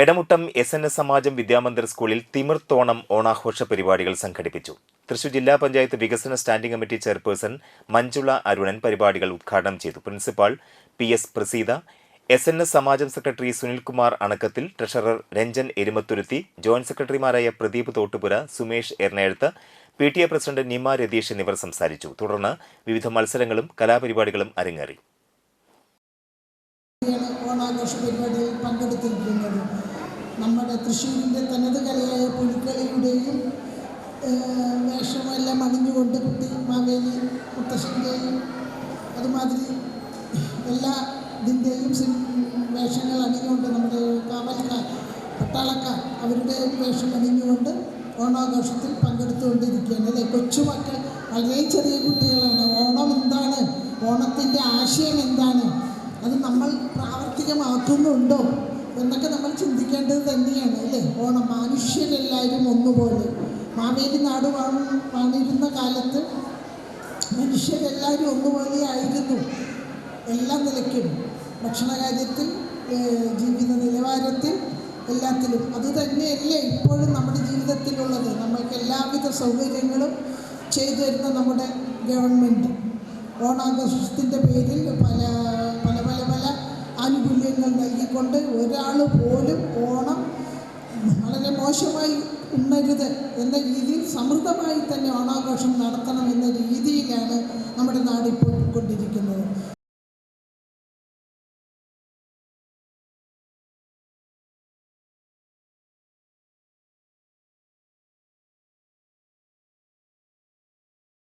Edamuttam S N S Samajam Vidyamandir സ്കൂളിൽ തിമിർത്തോണം ഓണാഘോഷ പരിപാടികൾ സംഘടിപ്പിച്ചു. തൃശൂർ ജില്ലാ പഞ്ചായത്ത് വികസന standing committee chairperson Manjula Arunan പരിപാടികൾ ഉദ്ഘാടനം ചെയ്തു. Principal P S Praseetha S N S Samajam secretary Sunilkumar Anakkathil treasurer Ranjan Erumathuruthi joint സെക്രട്ടറിമാരായ പ്രദീപ് തോട്ടുപുര സുമേഷ് എറണാകുളത്ത് P T A president Nima Ratheesh എന്നിവർ സംസാരിച്ചു. തുടർന്ന് വിവിധ മത്സരങ്ങളും കലാപരിപാടികളും അരങ്ങേറി. ഓണാഘോഷ പരിപാടിയിൽ പങ്കെടുത്തിരിക്കുന്നത്. നമ്മുടെ തൃശ്ശൂരിന്റെ തനത് കലയായ പുലിക്കളിയുടെയും വേഷമെല്ലാം അണിഞ്ഞുകൊണ്ട് കുട്ടി മാവേലി മുത്തശ്ശന്റെയും അതുമാതിരി എല്ലാ ഇതിന്റെയും വേഷങ്ങൾ അണിഞ്ഞുകൊണ്ട് നമ്മുടെ കാവൽക്കാർ പട്ടാളക്കാർ അവരുടെ വേഷം അണിഞ്ഞുകൊണ്ട് ഓണാഘോഷത്തിൽ പങ്കെടുത്തുകൊണ്ടിരിക്കുകയാണ്. അല്ലെ? കൊച്ചുമക്കൾ വളരെ ചെറിയ കുട്ടികളാണ്. ഓണം എന്താണ്? ഓണത്തിന്റെ ആശയം എന്താണ്? അത് നമ്മൾ പ്രാവർത്തികമാക്കുന്നുണ്ടോ എന്നൊക്കെ നമ്മൾ ചിന്തിക്കേണ്ടത് തന്നെയാണ് അല്ലേ? ഓണം മനുഷ്യരെല്ലാവരും ഒന്നുപോലെ. മാവേലി നാട് വാണ വാണിരുന്ന കാലത്ത് മനുഷ്യരെല്ലാവരും ഒന്നുപോലെ ആയിരുന്നു എല്ലാ നിലയ്ക്കും. ഭക്ഷണകാര്യത്തിൽ ജീവിത നിലവാരത്തിൽ എല്ലാത്തിലും. അത് തന്നെയല്ലേ ഇപ്പോഴും നമ്മുടെ ജീവിതത്തിലുള്ളത്. നമ്മൾക്ക് എല്ലാവിധ സൗകര്യങ്ങളും ചെയ്തു തരുന്ന നമ്മുടെ ഗവൺമെന്റ്. ഓണാഘോഷത്തിന്റെ പേരിൽ പല ആനുകൂല്യങ്ങൾ നൽകിക്കൊണ്ട് ഒരാൾ പോലും ഓണം വളരെ മോശമായി ഉണ്ണരുത് എന്ന രീതിയിൽ സമൃദ്ധമായി തന്നെ ഓണാഘോഷം നടത്തണം എന്ന രീതിയിലാണ് നമ്മുടെ നാടിപ്പോൾ